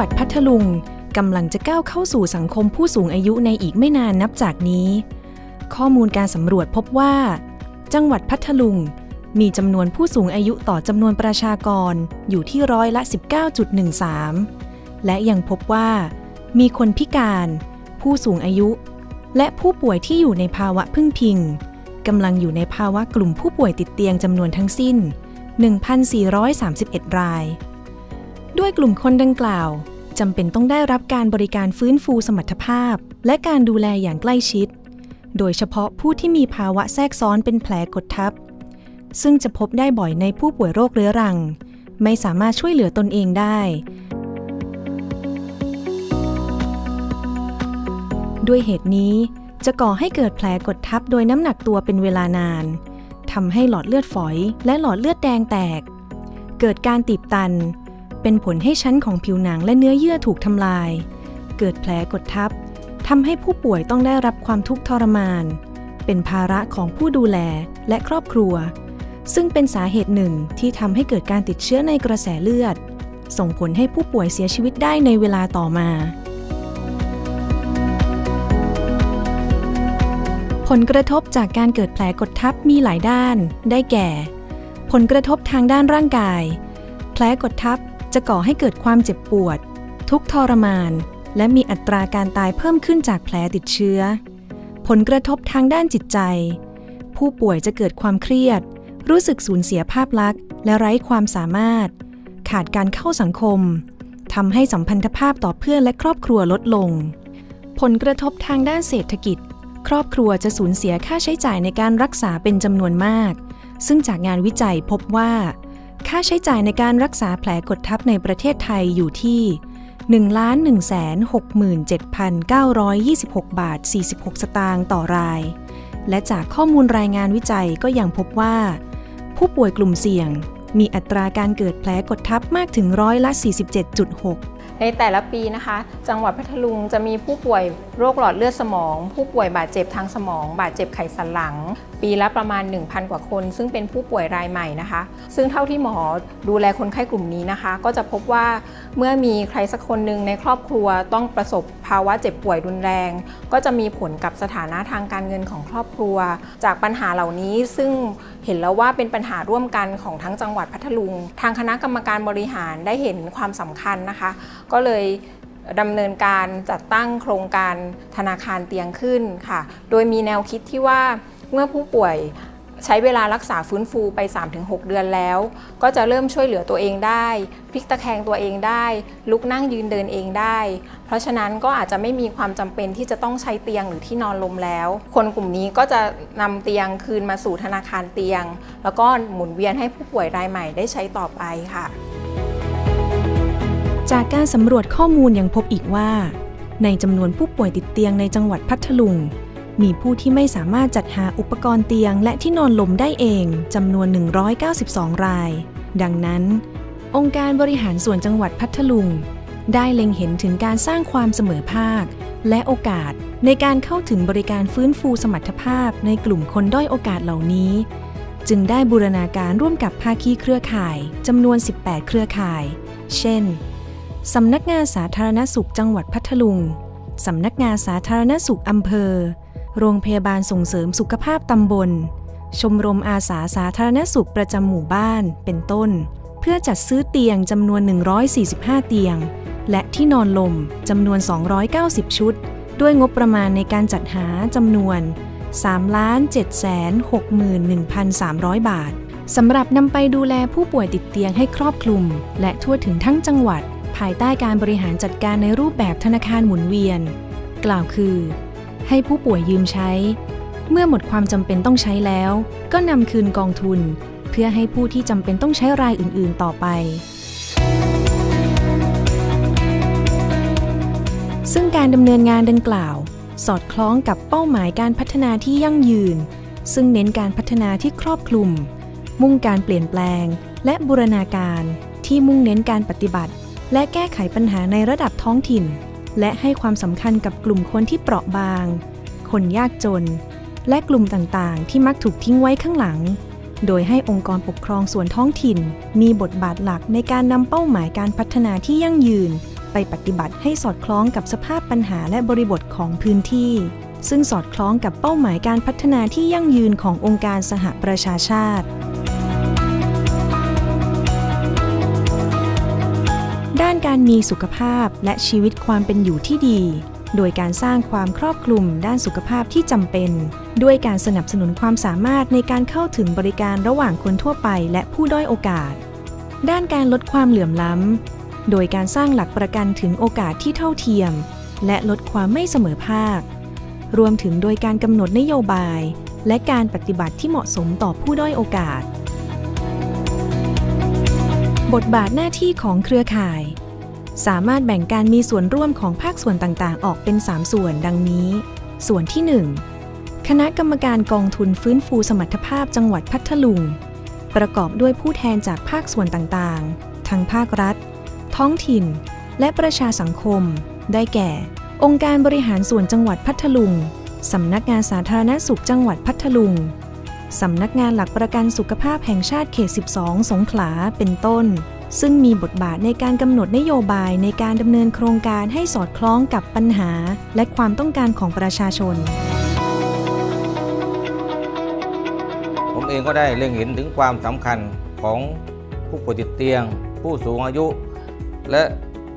งหวัดพัทลุงกำลังจะก้าวเข้าสู่สังคมผู้สูงอายุในอีกไม่นานนับจากนี้ ข้อมูลการสำรวจพบว่า จังหวัดพัทลุง มีจำนวนผู้สูงอายุต่อจำนวนประชากรอยู่ที่ร้อยละ 19.13 และยังพบว่า มีคนพิการ ผู้สูงอายุ และผู้ป่วยที่อยู่ในภาวะพึ่งพิงกำลังอยู่ในภาวะกลุ่มผู้ป่วยติดเตียงจำนวนทั้งสิ้น 1,431 ราย ด้วยกลุ่มคนดังกล่าว จำเป็นต้องได้รับการบริการฟื้นฟูสมรรถภาพ และการดูแลอย่างใกล้ชิด โดยเฉพาะผู้ที่มีภาวะแทรกซ้อนเป็นแผลกดทับ ซึ่งจะพบได้บ่อยในผู้ป่วยโรคเรื้อรัง ไม่สามารถช่วยเหลือตนเองได้ ด้วยเหตุนี้จะก่อให้เกิดแผลกดทับโดยน้ำหนักตัวเป็นเวลานานทำให้หลอดเลือดฝอย และหลอดเลือดแดงแตก เกิดการตีบตัน เป็นผลให้ชั้นของผิวหนังและเนื้อเยื่อถูกทำลาย เกิดแผลกดทับทำให้ผู้ป่วยต้องได้รับความทุกข์ทรมาน เป็นภาระของผู้ดูแลและครอบครัว ซึ่งเป็นสาเหตุหนึ่งที่ทำให้เกิดการติดเชื้อในกระแสเลือด ส่งผลให้ผู้ป่วยเสียชีวิตได้ในเวลาต่อมา ผลกระทบจากการเกิดแผลกดทับมีหลายด้าน ได้แก่ ผลกระทบทางด้านร่างกาย แผลกดทับ จะก่อให้เกิดความเจ็บปวด ทุกทรมาน และมีอัตราการตายเพิ่มขึ้นจากแผลติดเชื้อ ผลกระทบทางด้านจิตใจ ผู้ป่วยจะเกิดความเครียด รู้สึกสูญเสียภาพลักษณ์ และไร้ความสามารถ ขาดการเข้าสังคมทำให้สัมพันธภาพต่อเพื่อนและครอบครัวลดลง ผลกระทบทางด้านเศรษฐกิจ ครอบครัวจะสูญเสียค่าใช้จ่ายในการรักษาเป็นจำนวนมาก ซึ่งจากงานวิจัยพบว่า ค่าใช้จ่ายในการรักษาแผลกดทับในประเทศไทยอยู่ที่ 1,167,926 บาท 46 สตางค์ต่อราย และจากข้อมูลรายงานวิจัยก็ยังพบว่า ผู้ป่วยกลุ่มเสี่ยงมีอัตราการเกิดแผลกดทับมากถึงร้อยละ 47.6 ในแต่ละปีนะคะ จังหวัดพัทลุงจะมีผู้ป่วยโรคหลอดเลือดสมอง ผู้ป่วยบาดเจ็บทางสมอง บาดเจ็บไขสันหลัง ปีละประมาณ 1,000 กว่าคน ซึ่งเป็นผู้ป่วยรายใหม่นะคะ ซึ่งเท่าที่หมอดูแลคนไข้กลุ่มนี้นะคะ ก็จะพบว่าเมื่อมีใครสักคนหนึ่งในครอบครัวต้องประสบ ภาวะเจ็บป่วยรุนแรง ก็จะมีผลกับสถานะทางการเงินของครอบครัว จากปัญหาเหล่านี้ซึ่งเห็นแล้วว่าเป็นปัญหาร่วมกันของทั้งจังหวัดพัทลุง ทางคณะกรรมการบริหารได้เห็นความสำคัญนะคะ ก็เลยดำเนินการจัดตั้งโครงการธนาคารเตียงขึ้นค่ะ โดยมีแนวคิดที่ว่าเมื่อผู้ป่วย ใช้เวลารักษาฟื้นฟูไป 3-6 เดือนแล้ว ก็จะเริ่มช่วยเหลือตัวเองได้ พลิกตะแคงตัวเองได้ ลุกนั่งยืนเดินเองได้ เพราะฉะนั้นก็อาจจะไม่มีความจำเป็นที่จะต้องใช้เตียงหรือที่นอนลมแล้ว คนกลุ่มนี้ก็จะนำเตียงคืนมาสู่ธนาคารเตียง แล้วก็หมุนเวียนให้ผู้ป่วยรายใหม่ได้ใช้ต่อไปค่ะ จากการสำรวจข้อมูลยังพบอีกว่า ในจำนวนผู้ป่วยติดเตียงในจังหวัดพัทลุง มีผู้ที่ไม่สามารถจัดหาอุปกรณ์เตียงและที่นอนลมได้เองจำนวน 192 ราย ดังนั้น องค์การบริหารส่วนจังหวัดพัทลุง ได้เล็งเห็นถึงการสร้างความเสมอภาค และโอกาสในการเข้าถึงบริการฟื้นฟูสมรรถภาพในกลุ่มคนด้อยโอกาสเหล่านี้ จึงได้บูรณาการร่วมกับภาคีเครือข่ายจำนวน 18 เครือข่าย เช่นสำนักงานสาธารณสุขจังหวัดพัทลุงสำนักงานสาธารณสุขอำเภอ โรงพยาบาลส่งเสริมสุขภาพตำบล ชมรมอาสาสาธารณสุขประจำหมู่บ้าน เป็นต้น เพื่อจัดซื้อเตียงจำนวน 145 เตียง และที่นอนลมจำนวน 290 ชุด ด้วยงบประมาณในการจัดหาจำนวน3,761,300 บาทสำหรับนำไปดูแลผู้ป่วยติดเตียงให้ครอบคลุม และทั่วถึงทั้งจังหวัด ภายใต้การบริหารจัดการในรูปแบบธนาคารหมุนเวียน กล่าวคือ ให้ผู้ป่วยยืมใช้ เมื่อหมดความจำเป็นต้องใช้แล้ว ก็นำคืนกองทุน เพื่อให้ผู้ที่จำเป็นต้องใช้รายอื่น ๆ ต่อไป ซึ่งการดำเนินงานดังกล่าว สอดคล้องกับเป้าหมายการพัฒนาที่ยั่งยืน ซึ่งเน้นการพัฒนาที่ครอบคลุม มุ่งการเปลี่ยนแปลง และบูรณาการที่มุ่งเน้นการปฏิบัติ และแก้ไขปัญหาในระดับท้องถิ่น และให้ความสำคัญกับกลุ่มคนที่เปราะบาง คนยากจน และกลุ่มต่างๆ ที่มักถูกทิ้งไว้ข้างหลัง โดยให้องค์กรปกครองส่วนท้องถิ่น มีบทบาทหลักในการนำเป้าหมายการพัฒนาที่ยั่งยืน ไปปฏิบัติให้สอดคล้องกับสภาพปัญหาและบริบทของพื้นที่ ซึ่งสอดคล้องกับเป้าหมายการพัฒนาที่ยั่งยืนขององค์การสหประชาชาติ การมีสุขภาพและชีวิตความเป็นอยู่ที่ดี โดยการสร้างความครอบคลุมด้านสุขภาพที่จำเป็น ด้วยการสนับสนุนความสามารถในการเข้าถึงบริการระหว่างคนทั่วไปและผู้ด้อยโอกาส ด้านการลดความเหลื่อมล้ำ โดยการสร้างหลักประกันถึงโอกาสที่เท่าเทียม และลดความไม่เสมอภาค รวมถึงโดยการกำหนดนโยบาย และการปฏิบัติที่เหมาะสมต่อผู้ด้อยโอกาสบทบาทหน้าที่ของเครือข่าย สามารถแบ่งการมีส่วนร่วมของภาคส่วนต่างๆ ออกเป็น 3 ส่วนดังนี้ ส่วนที่ 1 คณะกรรมการกองทุนฟื้นฟูสมรรถภาพจังหวัดพัทลุง ประกอบด้วยผู้แทนจากภาคส่วนต่างๆ ทั้งภาครัฐ ท้องถิ่น และประชาสังคม ได้แก่ องค์การบริหารส่วนจังหวัดพัทลุง สำนักงานสาธารณสุขจังหวัดพัทลุง สำนักงานหลักประกันสุขภาพแห่งชาติเขต 12 สงขลา เป็นต้น ซึ่งมีบทบาทในการกำหนดนโยบายในการดำเนินโครงการให้สอดคล้องกับปัญหา และความต้องการของประชาชน ผมเองก็ได้เล็งเห็นถึงความสำคัญของผู้ป่วยติดเตียง ผู้สูงอายุ และ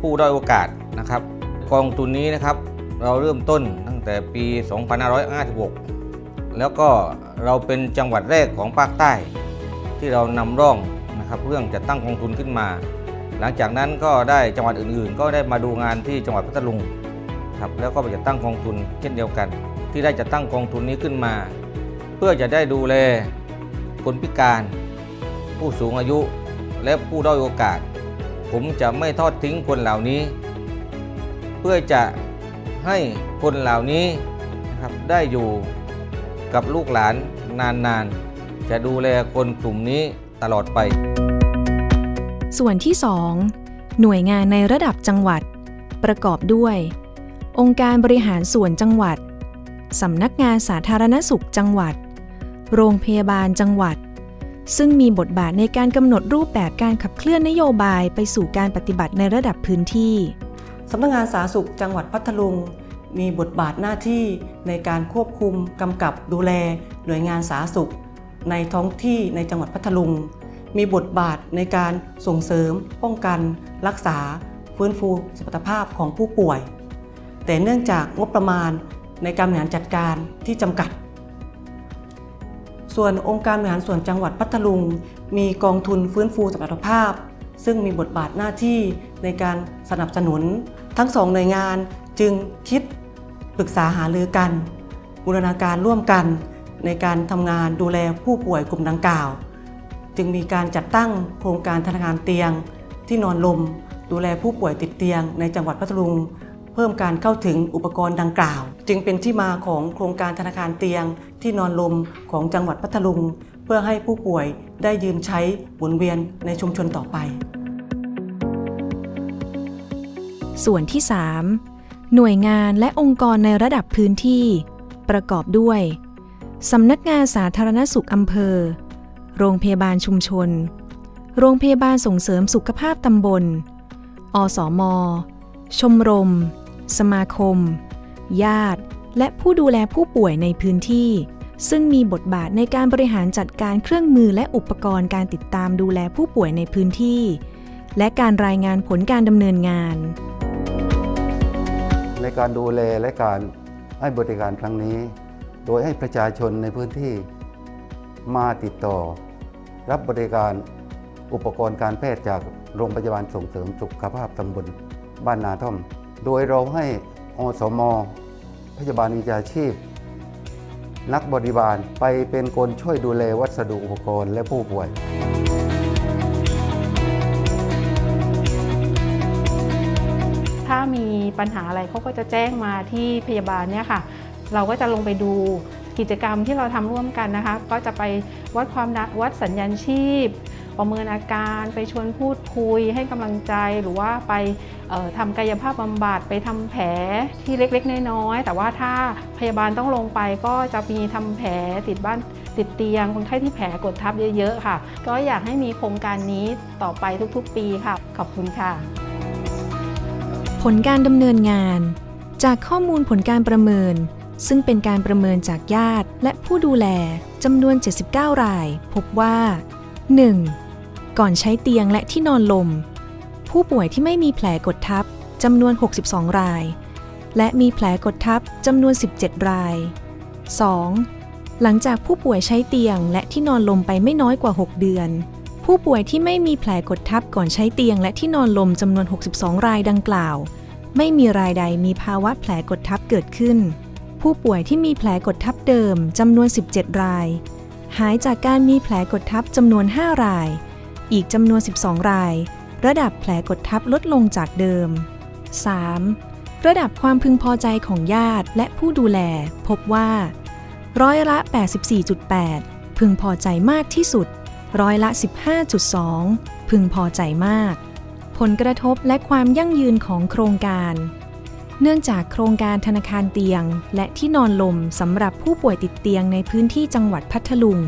ผู้ด้อยโอกาสนะครับกองทุนนี้นะครับเราเริ่มต้นตั้งแต่ปี 2556 แล้วก็เราเป็นจังหวัดแรกของภาคใต้ ที่เรานำร่อง นะครับเรื่องจัดตั้งกองทุนขึ้นมา หลังจากนั้นก็ได้จังหวัดอื่นๆ ก็ได้มาดูงานที่จังหวัดพัทลุงครับแล้วก็ไปจัดตั้งกองทุนเช่นเดียวกัน ที่ได้จัดตั้งกองทุนนี้ขึ้นมา เพื่อจะได้ดูแลคนพิการ ผู้สูงอายุและผู้ด้อยโอกาส ผมจะไม่ทอดทิ้งคนเหล่านี้ เพื่อจะให้คนเหล่านี้นะครับได้อยู่กับลูกหลานนานๆ จะดูแลคนกลุ่มนี้ ตลอดไป ส่วนที่ 2 หน่วยงานในระดับจังหวัด ประกอบด้วย องค์การบริหารส่วนจังหวัดสำนักงานสาธารณสุขจังหวัด โรงพยาบาลจังหวัด ซึ่งมีบทบาทในการกำหนดรูปแบบการขับเคลื่อนนโยบายไปสู่การปฏิบัติในระดับพื้นที่สำนักงานสาธารณสุขจังหวัดพัทลุงมีบทบาทหน้าที่ในการควบคุมกำกับดูแลหน่วยงานสาธารณสุข ในท้องที่ในจังหวัดพัทลุง มีบทบาทในการส่งเสริม ป้องกัน รักษา ฟื้นฟูสมรรถภาพของผู้ป่วย แต่เนื่องจากงบประมาณในการบริหารจัดการที่จำกัด ส่วนองค์การบริหารส่วนจังหวัดพัทลุง มีกองทุนฟื้นฟูสมรรถภาพ ซึ่งมีบทบาทหน้าที่ในการสนับสนุน ทั้งสองหน่วยงานจึงคิดปรึกษาหารือกัน บูรณาการร่วมกัน ในการทำงานดูแลผู้ป่วยกลุ่มดังกล่าว จึงมีการจัดตั้งโครงการธนาคารเตียง ที่นอนลม ดูแลผู้ป่วยติดเตียง ในจังหวัดพัทลุง เพิ่มการเข้าถึงอุปกรณ์ดังกล่าว จึงเป็นที่มาของโครงการธนาคารเตียง ที่นอนลมของจังหวัดพัทลุง เพื่อให้ผู้ป่วยได้ยืมใช้หมุนเวียนในชุมชนต่อไป ส่วนที่ 3 หน่วยงานและองค์กรในระดับพื้นที่ ประกอบด้วย สำนักงานสาธารณสุขอำเภอ โรงพยาบาลชุมชน โรงพยาบาลส่งเสริมสุขภาพตำบล อสมชมรม สมาคม ญาติ และผู้ดูแลผู้ป่วยในพื้นที่ ซึ่งมีบทบาทในการบริหารจัดการเครื่องมือและอุปกรณ์การติดตามดูแลผู้ป่วยในพื้นที่ และการรายงานผลการดำเนินงาน ในการดูแลและการให้บริการครั้งนี้ โดยให้ประชาชนในพื้นที่มาติดต่อ รับบริการอุปกรณ์การแพทย์จากโรงพยาบาลส่งเสริมสุขภาพตำบลบ้านนาท่อม โดยเราให้อสม พยาบาลวิชาชีพ นักบริบาลไปเป็นคนช่วยดูแลวัสดุอุปกรณ์และผู้ป่วยถ้ามีปัญหาอะไรเขาก็จะแจ้งมาที่พยาบาลเนี่ยค่ะ เราก็จะลงไปดูกิจกรรมที่เราทำร่วมกันนะคะ ก็จะไปวัดความดันวัดสัญญาณชีพ ประเมินอาการไปชวนพูดคุยให้กำลังใจหรือว่าไปออทำกายภาพบำบัดไปทำแผลที่เล็กๆ น้อยๆแต่ว่าถ้าพยาบาลต้องลงไปก็จะมีทำแผลติดบ้านติดเตียงคนไข้ที่แผลกดทับเยอะๆค่ะ ก็อยากให้มีโครงการนี้ต่อไปทุกๆ ปีค่ะ ขอบคุณค่ะ ผลการดำเนินงาน จากข้อมูลผลการประเมิน ซึ่งเป็นการประเมินจากญาติและผู้ดูแลจำนวน 79 ราย พบว่า 1. ก่อนใช้เตียงและที่นอนลม ผู้ป่วยที่ไม่มีแผลกดทับจำนวน 62 ราย และมีแผลกดทับจำนวน 17 ราย 2. หลังจากผู้ป่วยใช้เตียงและที่นอนลมไปไม่น้อยกว่า 6 เดือน ผู้ป่วยที่ไม่มีแผลกดทับก่อนใช้เตียงและที่นอนลมจำนวน 62 รายดังกล่าว ไม่มีรายใดมีภาวะแผลกดทับเกิดขึ้น ผู้ป่วยที่มีแผลกดทับเดิมจำนวน 17 ราย หายจากการมีแผลกดทับจำนวน 5 ราย อีกจำนวน 12 ราย ระดับแผลกดทับลดลงจากเดิม 3. ระดับความพึงพอใจของญาติและผู้ดูแล พบว่า ร้อยละ 84.8 พึงพอใจมากที่สุด ร้อยละ 15.2 พึงพอใจมาก ผลกระทบและความยั่งยืนของโครงการ เนื่องจากโครงการธนาคารเตียง และที่นอนลมสำหรับผู้ป่วยติดเตียงในพื้นที่จังหวัดพัทลุง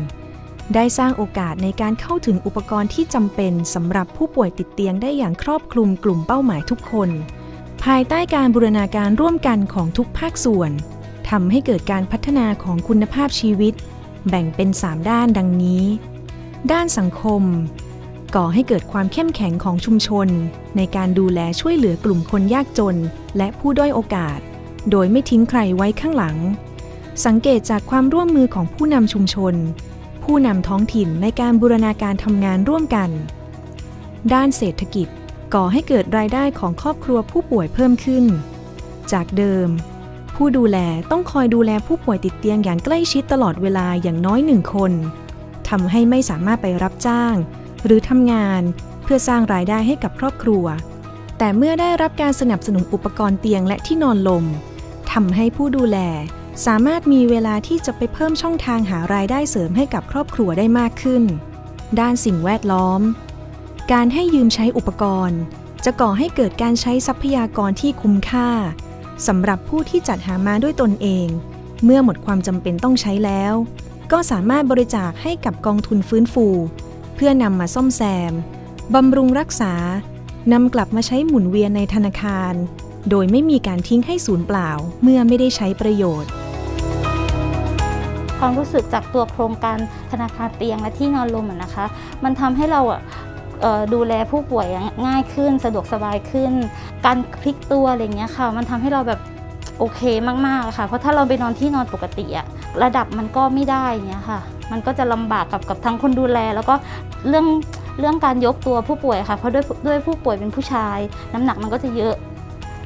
ได้สร้างโอกาสในการเข้าถึงอุปกรณ์ที่จำเป็นสำหรับผู้ป่วยติดเตียงได้อย่างครอบคลุมกลุ่มเป้าหมายทุกคน ภายใต้การบูรณาการร่วมกันของทุกภาคส่วนทำให้เกิดการพัฒนาของคุณภาพชีวิต แบ่งเป็น 3 ด้านดังนี้ ด้านสังคม ก่อให้เกิดความเข้มแข็งของชุมชน ในการดูแลช่วยเหลือกลุ่มคนยากจน และผู้ด้อยโอกาส โดยไม่ทิ้งใครไว้ข้างหลัง สังเกตจากความร่วมมือของผู้นำชุมชน ผู้นำท้องถิ่นในการบูรณาการทำงานร่วมกัน ด้านเศรษฐกิจ ก่อให้เกิดรายได้ของครอบครัวผู้ป่วยเพิ่มขึ้น จากเดิม ผู้ดูแลต้องคอยดูแลผู้ป่วยติดเตียงอย่างใกล้ชิดตลอดเวลาอย่างน้อยหนึ่งคนทำให้ไม่สามารถไปรับจ้าง หรือทำงานเพื่อสร้างรายได้ให้กับครอบครัว แต่เมื่อได้รับการสนับสนุนอุปกรณ์เตียงและที่นอนลมทำให้ผู้ดูแล สามารถมีเวลาที่จะไปเพิ่มช่องทางหารายได้เสริมให้กับครอบครัวได้มากขึ้น ด้านสิ่งแวดล้อม การให้ยืมใช้อุปกรณ์ จะก่อให้เกิดการใช้ทรัพยากรที่คุ้มค่าสำหรับผู้ที่จัดหามาด้วยตนเอง เมื่อหมดความจำเป็นต้องใช้แล้ว ก็สามารถบริจาคให้กับกองทุนฟื้นฟู เพื่อนำมาซ่อมแซมบำรุงรักษานำกลับมาใช้หมุนเวียนในธนาคาร โดยไม่มีการทิ้งให้สูญเปล่าเมื่อไม่ได้ใช้ประโยชน์ ความรู้สึกจากตัวโครงการธนาคารเตียงและที่นอนลมนะคะ มันทำให้เราดูแลผู้ป่วยง่ายขึ้นสะดวกสบายขึ้น การพลิกตัวอะไรเงี้ยค่ะ มันทำให้เราแบบโอเคมากๆค่ะ เพราะถ้าเราไปนอนที่นอนปกติอะระดับมันก็ไม่ได้เงี้ยค่ะ มันก็จะลำบากกับกับทั้งคนดูแล แล้วก็เรื่องเรื่องการยกตัวผู้ป่วยค่ะ เพราะด้วยด้วยผู้ป่วยเป็นผู้ชาย น้ำหนักมันก็จะเยอะ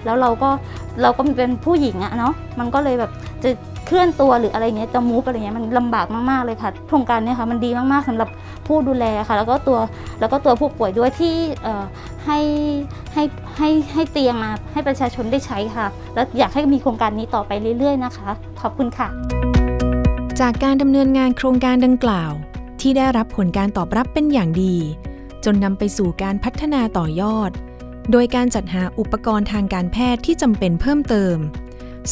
แล้วเราก็เราก็เป็นผู้หญิงอะเนาะมันก็เลยแบบจะเคลื่อนตัวหรืออะไรเงี้ยจะมูฟอะไรเงี้ยมันลำบากมากๆเลยค่ะโครงการเนี้ยค่ะมันดีมากๆสำหรับผู้ดูแลค่ะ แล้วก็ตัวแล้วก็ตัวผู้ป่วยด้วยที่ให้ให้ให้ให้เตียงมาให้ประชาชนได้ใช้ค่ะ แล้วอยากให้มีโครงการนี้ต่อไปเรื่อยๆนะคะ ขอบคุณค่ะ จากการดำเนินงานโครงการดังกล่าว ที่ได้รับผลการตอบรับเป็นอย่างดี จนนำไปสู่การพัฒนาต่อยอด โดยการจัดหาอุปกรณ์ทางการแพทย์ที่จำเป็นเพิ่มเติม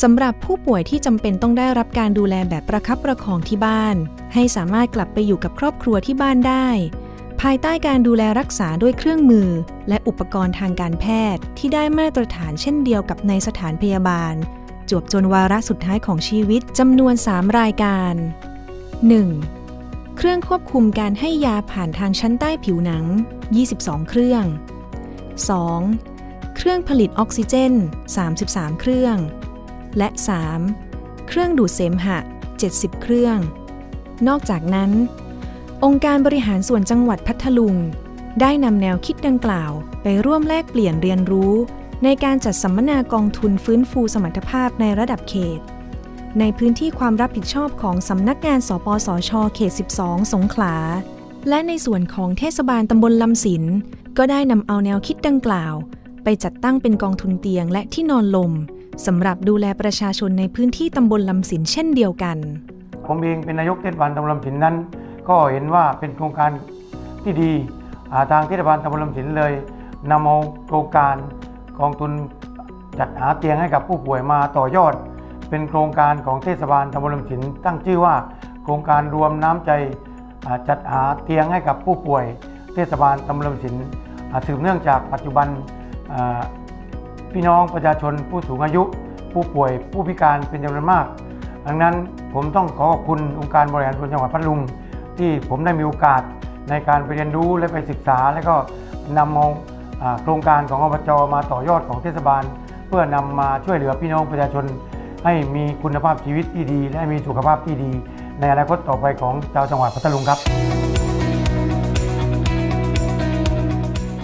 สำหรับผู้ป่วยที่จำเป็นต้องได้รับการดูแลแบบประคับประคองที่บ้าน ให้สามารถกลับไปอยู่กับครอบครัวที่บ้านได้ ภายใต้การดูแลรักษาด้วยเครื่องมือ และอุปกรณ์ทางการแพทย์ที่ได้มาตรฐานเช่นเดียวกับในสถานพยาบาล จวบจนวาระสุดท้ายของชีวิตจำนวน 3 รายการ 1. เครื่องควบคุมการให้ยาผ่านทางชั้นใต้ผิวหนัง 22 เครื่อง 2. เครื่องผลิตออกซิเจน 33 เครื่อง และ 3. เครื่องดูดเสมหะ 70 เครื่อง นอกจากนั้น องค์การบริหารส่วนจังหวัดพัทลุง ได้นำแนวคิดดังกล่าวไปร่วมแลกเปลี่ยนเรียนรู้ ในการจัดสัมมนากองทุนฟื้นฟูสมรรถภาพในระดับเขต ในพื้นที่ความรับผิดชอบของสำนักงานสปสช เขต 12 สงขลา และในส่วนของเทศบาลตำบลลำสินก็ได้นำเอาแนวคิดดังกล่าว ไปจัดตั้งเป็นกองทุนเตียงและที่นอนลมสำหรับดูแลประชาชนในพื้นที่ตำบลลำสินเช่นเดียวกัน ผมเองเป็นนายกเทศบาลตำบลลำสินนั้น ก็เห็นว่าเป็นโครงการที่ดีาทางเทศบาลตำบลลำสินเลยนำเอาโครงการ กองทุนจัดหาเตียงให้กับผู้ป่วยมาต่อยอด เป็นโครงการของเทศบาลตำบลลำสินตั้งชื่อว่า โครงการรวมน้ำใจจัดหาเตียงให้กับผู้ป่วย เทศบาลตำบลลำสินสืบเนื่องจากปัจจุบันพี่น้องประชาชนผู้สูงอายุ ผู้ป่วยผู้พิการเป็นจำนวนมาก ดังนั้นผมต้องขอขอบคุณองค์การบริหารส่วนจังหวัดพัทลุง ที่ผมได้มีโอกาสในการไปเรียนรู้และไปศึกษา และก็นำเอาอ่า โครงการของอบจมาต่อยอดของเทศบาล เพื่อนำมาช่วยเหลือพี่น้องประชาชน ให้มีคุณภาพชีวิตที่ดี และมีสุขภาพที่ดี ในอนาคตต่อไปของชาวจังหวัดพัทลุงครับ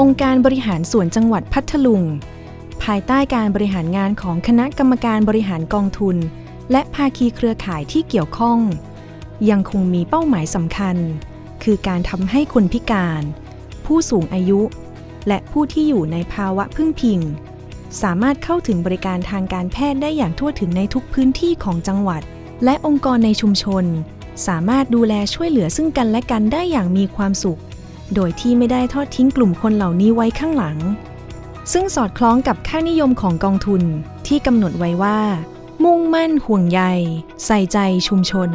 องค์การบริหารส่วนจังหวัดพัทลุง ภายใต้การบริหารงานของคณะกรรมการบริหารกองทุน และภาคีเครือข่ายที่เกี่ยวข้อง ยังคงมีเป้าหมายสำคัญ คือการทำให้คนพิการ ผู้สูงอายุ และผู้ที่อยู่ในภาวะพึ่งพิง สามารถเข้าถึงบริการทางการแพทย์ได้อย่างทั่วถึงในทุกพื้นที่ของจังหวัด และองค์กรในชุมชน สามารถดูแลช่วยเหลือซึ่งกันและกันได้อย่างมีความสุข โดยที่ไม่ได้ทอดทิ้งกลุ่มคนเหล่านี้ไว้ข้างหลัง ซึ่งสอดคล้องกับค่านิยมของกองทุนที่กำหนดไว้ว่า มุ่งมั่นห่วงใย ใส่ใจชุมชน